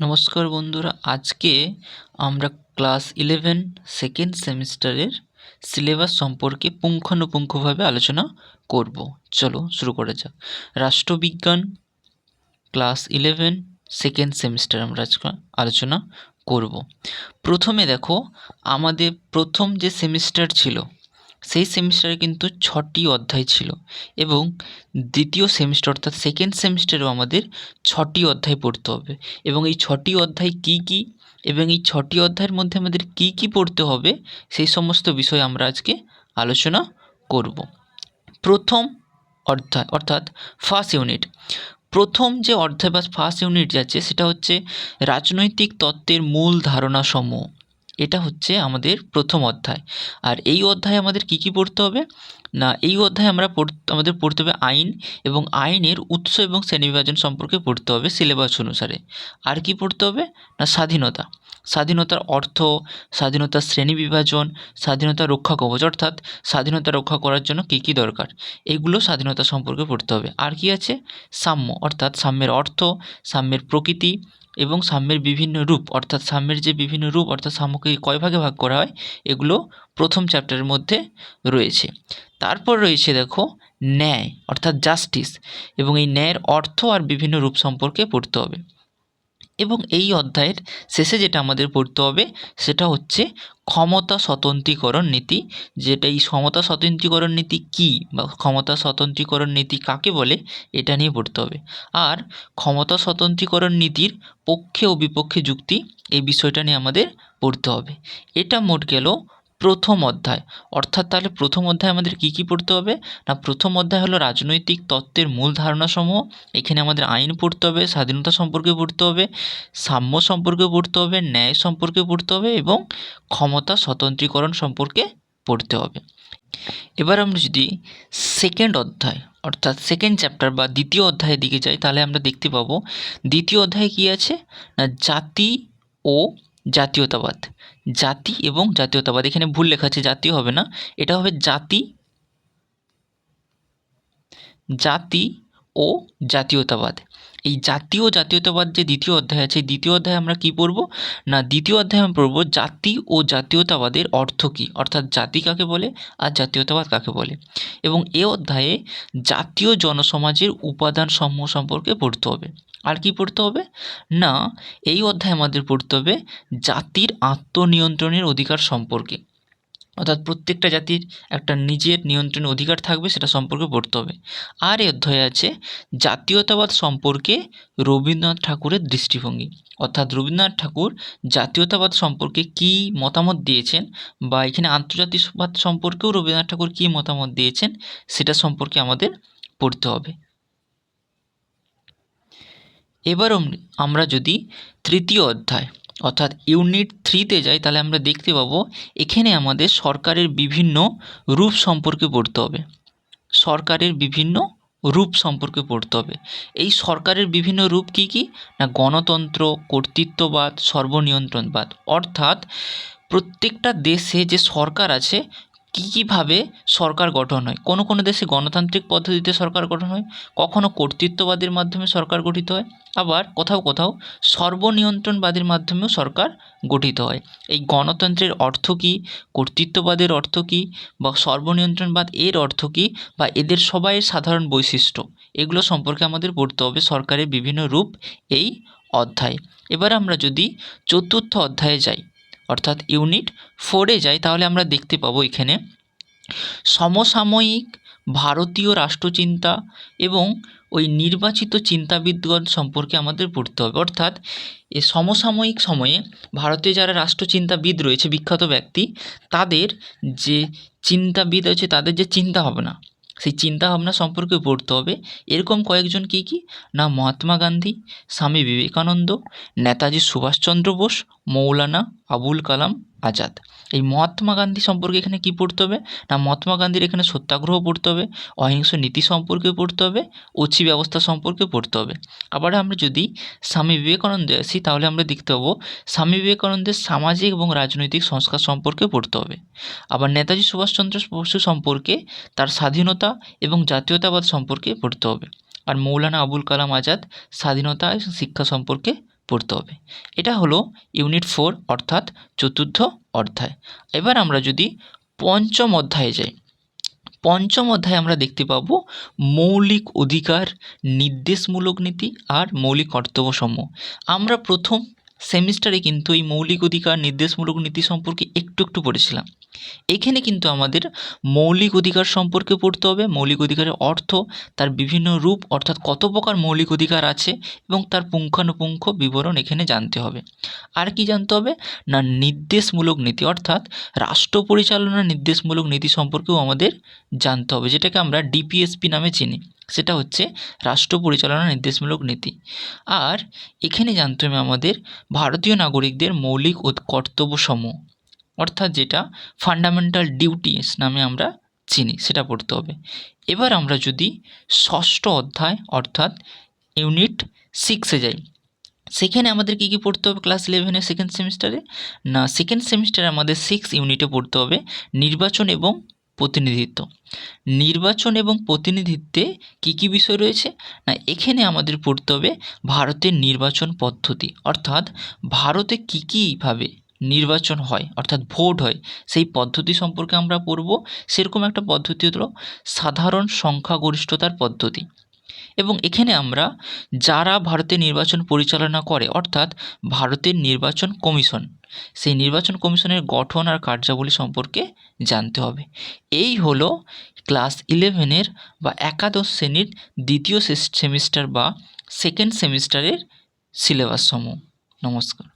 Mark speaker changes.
Speaker 1: নমস্কার বন্ধুরা, আজকে আমরা ক্লাস ইলেভেন সেকেন্ড সেমিস্টারের সিলেবাস সম্পর্কে পুঙ্খানুপুঙ্খভাবে আলোচনা করব। চলো শুরু করা যাক। রাষ্ট্রবিজ্ঞান, ক্লাস ইলেভেন সেকেন্ড সেমিস্টার আমরা আজকে আলোচনা করব। প্রথমে দেখো, আমাদের প্রথম যে সেমিস্টার ছিল সেই সেমিস্টারে কিন্তু ছটি অধ্যায় ছিল এবং দ্বিতীয় সেমিস্টার অর্থাৎ সেকেন্ড সেমিস্টারেও আমাদের ছটি অধ্যায় পড়তে হবে। এবং এই ছটি অধ্যায় কি কি? এবং এই ছটি অধ্যায়ের মধ্যে আমাদের কি কি পড়তে হবে? সেই সমস্ত বিষয় আমরা আজকে আলোচনা করব। প্রথম অধ্যায় অর্থাৎ ফার্স্ট ইউনিট প্রথম যে অধ্যায় বা ফার্স্ট ইউনিট যাচ্ছে, সেটা হচ্ছে রাজনৈতিক তত্ত্বের মূল ধারণা সমূহ এটা হচ্ছে আমাদের প্রথম অধ্যায়। আর এই অধ্যায়ে আমাদের কি কি পড়তে হবে? না, এই অধ্যায়ে আমরা আমাদের পড়তে হবে আইন এবং আইনের উৎস এবং শ্রেণীবিভাজন সম্পর্কে পড়তে হবে সিলেবাস অনুসারে। আর কি পড়তে হবে? না, স্বাধীনতা। স্বাধীনতার অর্থ, স্বাধীনতার শ্রেণি বিভাজন স্বাধীনতা রক্ষা কবচ, অর্থাৎ স্বাধীনতা রক্ষা করার জন্য কী কী দরকার? এগুলো স্বাধীনতা সম্পর্কে পড়তে হবে। আর কি আছে? সাম্য, অর্থাৎ সাম্যের অর্থ, সাম্যের প্রকৃতি এবং সাম্যের বিভিন্ন রূপ, অর্থাৎ সাম্যের যে বিভিন্ন রূপ, অর্থাৎ সাম্যকে কয় ভাগে ভাগ করা হয়? এগুলো প্রথম চ্যাপ্টারের মধ্যে রয়েছে। তারপর রয়েছে দেখো, ন্যায়, অর্থাৎ জাস্টিস এবং এই ন্যায়ের অর্থ আর বিভিন্ন রূপ সম্পর্কে পড়তে হবে। এবং এই অধ্যায়ের শেষে যেটা আমাদের পড়তে হবে, সেটা হচ্ছে ক্ষমতা স্বতন্ত্রীকরণ নীতি। যেটা এই ক্ষমতা স্বতন্ত্রীকরণ নীতি কি বা ক্ষমতা স্বতন্ত্রীকরণ নীতি কাকে বলে, এটা নিয়ে পড়তে হবে। আর ক্ষমতা স্বতন্ত্রীকরণ নীতির পক্ষে ও বিপক্ষে যুক্তি, এই বিষয়টা নিয়ে আমাদের পড়তে হবে। এটা মোট গেল প্রথম অধ্যায়। অর্থাৎ তাহলে প্রথম অধ্যায় আমাদের কী কী পড়তে হবে? না, প্রথম অধ্যায় হলো রাজনৈতিক তত্ত্বের মূল ধারণাসমূহ। এখানে আমাদের আইন পড়তে হবে, স্বাধীনতা সম্পর্কে পড়তে হবে, সাম্য সম্পর্কে পড়তে হবে, ন্যায় সম্পর্কে পড়তে হবে এবং ক্ষমতা স্বতন্ত্রীকরণ সম্পর্কে পড়তে হবে। এবার আমরা যদি সেকেন্ড অধ্যায়, অর্থাৎ সেকেন্ড চ্যাপ্টার বা দ্বিতীয় অধ্যায়ের দিকে যাই, তাহলে আমরা দেখতে পাবো, দ্বিতীয় অধ্যায়ে কী আছে? না, জাতি ও জাতীয়তাবাদ। জাতি এবং জাতীয়তাবাদ। এখানে ভুল লেখা আছে জাতীয় হবে না। এটা হবে জাতি জাতি ও জাতীয়তাবাদ। এই জাতীয় জাতীয়তাবাদ যে দ্বিতীয় অধ্যায় আছে দ্বিতীয় অধ্যায়ে আমরা কি পড়ব? না, দ্বিতীয় অধ্যায়ে আমরা পড়ব জাতি ও জাতীয়তাবাদের অর্থ কী? অর্থাৎ জাতি কাকে বলে আর জাতীয়তাবাদ কাকে বলে? এবং এ অধ্যায়ে জাতীয় জনসমাজের উপাদান সমূহ সম্পর্কে পড়তে হবে। আর কি পড়তে হবে? না, এই অধ্যায়ে আমাদের পড়তে হবে জাতির আত্মনিয়ন্ত্রণের অধিকার সম্পর্কে। অর্থাৎ প্রত্যেকটা জাতির একটা নিজের নিয়ন্ত্রণের অধিকার থাকবে, সেটা সম্পর্কে পড়তে হবে। আর এই অধ্যায়ে আছে, জাতীয়তাবাদ সম্পর্কে রবীন্দ্রনাথ ঠাকুরের দৃষ্টিভঙ্গি। অর্থাৎ রবীন্দ্রনাথ ঠাকুর জাতীয়তাবাদ সম্পর্কে কী মতামত দিয়েছেন বা এখানে আন্তর্জাতিকবাদ সম্পর্কেও রবীন্দ্রনাথ ঠাকুর কী মতামত দিয়েছেন, সেটা সম্পর্কে আমাদের পড়তে হবে। এবার আমরা যদি তৃতীয় অধ্যায়, অর্থাৎ ইউনিট থ্রিতে যাই, তাহলে আমরা দেখতে পাবো এখানে আমাদের সরকারের বিভিন্ন রূপ সম্পর্কে পড়তে হবে। সরকারের বিভিন্ন রূপ সম্পর্কে পড়তে হবে। এই সরকারের বিভিন্ন রূপ কী কী? না গণতন্ত্র, কর্তৃত্ববাদ, সর্বনিয়ন্ত্রণবাদ। অর্থাৎ প্রত্যেকটা দেশে যে সরকার আছে কী, কীভাবে সরকার গঠন হয়? কোনো কোনো দেশে গণতান্ত্রিক পদ্ধতিতে সরকার গঠন হয় কখনও কর্তৃত্ববাদের মাধ্যমে সরকার গঠিত হয়, আবার কোথাও কোথাও সর্বনিয়ন্ত্রণবাদের মাধ্যমেও সরকার গঠিত হয়। এই গণতন্ত্রের অর্থ কী? কর্তৃত্ববাদের অর্থ কী? বা সর্বনিয়ন্ত্রণবাদ এর অর্থ কী? বা এদের সবাইয়ের সাধারণ বৈশিষ্ট্য? এগুলো সম্পর্কে আমাদের পড়তে হবে সরকারের বিভিন্ন রূপ এই অধ্যায়। এবার আমরা যদি চতুর্থ অধ্যায়ে যাই অর্থাৎ ইউনিট ফোরে যাই, তাহলে আমরা দেখতে পাবো এখানে সমসাময়িক ভারতীয় রাষ্ট্রচিন্তা এবং ওই নির্বাচিত চিন্তাবিদগণ সম্পর্কে আমাদের পড়তে হবে। অর্থাৎ এ সমসাময়িক সময়ে ভারতে যারা রাষ্ট্রচিন্তাবিদ রয়েছে, বিখ্যাত ব্যক্তি, তাদের যে চিন্তাবিদ আছে তাদের যে চিন্তা ভাবনা সেই চিন্তাভাবনা সম্পর্কে পড়তে হবে। এরকম কয়েকজন কী কী? না, মহাত্মা গান্ধী, স্বামী বিবেকানন্দ, নেতাজি সুভাষচন্দ্র বোস, মৌলানা আবুল কালাম আজাদ। এই মহাত্মা গান্ধী সম্পর্কে এখানে কী পড়তে হবে? না, মহাত্মা গান্ধীর এখানে সত্যাগ্রহ পড়তে হবে, অহিংস নীতি সম্পর্কে পড়তে হবে অচি ব্যবস্থা সম্পর্কে পড়তে হবে। আবার আমরা যদি স্বামী বিবেকানন্দে আসি, তাহলে আমরা দেখতে পাবো, স্বামী বিবেকানন্দের সামাজিক এবং রাজনৈতিক সংস্কার সম্পর্কে পড়তে হবে। আবার নেতাজি সুভাষচন্দ্র বসু সম্পর্কে, তার স্বাধীনতা এবং জাতীয়তাবাদ সম্পর্কে পড়তে হবে। আর মৌলানা আবুল কালাম আজাদ, স্বাধীনতা শিক্ষা সম্পর্কে পড়তে হবে। এটা হলো ইউনিট ফোর অর্থাৎ চতুর্থ অধ্যায়। এবার আমরা যদি পঞ্চম অধ্যায়ে যাই। পঞ্চম অধ্যায়ে আমরা দেখতে পাব মৌলিক অধিকার, নির্দেশমূলক নীতি আর মৌলিক কর্তব্যসমূহ। আমরা প্রথম সেমিস্টারে কিন্তু এই মৌলিক অধিকার, নির্দেশমূলক নীতি সম্পর্কে একটু একটু পড়েছিলাম। এখানে কিন্তু আমাদের মৌলিক অধিকার সম্পর্কে পড়তে হবে। মৌলিক অধিকারের অর্থ, তার বিভিন্ন রূপ, অর্থাৎ কত প্রকার মৌলিক অধিকার আছে এবং তার পুঙ্খানুপুঙ্খ বিবরণ এখানে জানতে হবে। আর কি জানতে হবে? না, নির্দেশমূলক নীতি, অর্থাৎ রাষ্ট্র পরিচালনার নির্দেশমূলক নীতি সম্পর্কেও আমাদের জানতে হবে, যেটাকে আমরা ডিপিএসপি নামে চিনি। সেটা হচ্ছে রাষ্ট্র পরিচালনা নির্দেশমূলক নীতি। আর এখানে জানতে হবে আমাদের ভারতীয় নাগরিকদের মৌলিক অধ- কর্তব্যসমূহ, অর্থাৎ যেটা ফান্ডামেন্টাল ডিউটিস নামে আমরা চিনি, সেটা পড়তে হবে। এবার আমরা যদি ষষ্ঠ অধ্যায়, অর্থাৎ ইউনিট সিক্সে যাই, সেখানে আমাদের কী কী পড়তে হবে ক্লাস ইলেভেনের সেকেন্ড সেমিস্টারে না সেকেন্ড সেমিস্টারে আমাদের সিক্স ইউনিটে পড়তে হবে নির্বাচন এবং প্রতিনিধিত্ব। নির্বাচন এবং প্রতিনিধিত্বে কী কী বিষয় রয়েছে? না, এখানে আমাদের পড়তে হবে ভারতের নির্বাচন পদ্ধতি। অর্থাৎ ভারতে কী কীভাবে নির্বাচন হয়, অর্থাৎ ভোট হয়, সেই পদ্ধতি সম্পর্কে আমরা পড়ব। সেরকম একটা পদ্ধতি হলো সাধারণ সংখ্যাগরিষ্ঠতার পদ্ধতি। এবং এখানে আমরা যারা ভারতের নির্বাচন পরিচালনা করে, অর্থাৎ ভারতের নির্বাচন কমিশন, সেই নির্বাচন কমিশনের গঠন আর কার্যাবলী সম্পর্কে জানতে হবে। এই হলো ক্লাস ইলেভেনের বা একাদশ শ্রেণির দ্বিতীয় সেমিস্টার বা সেকেন্ড সেমিস্টারের সিলেবাস সমূহ। নমস্কার।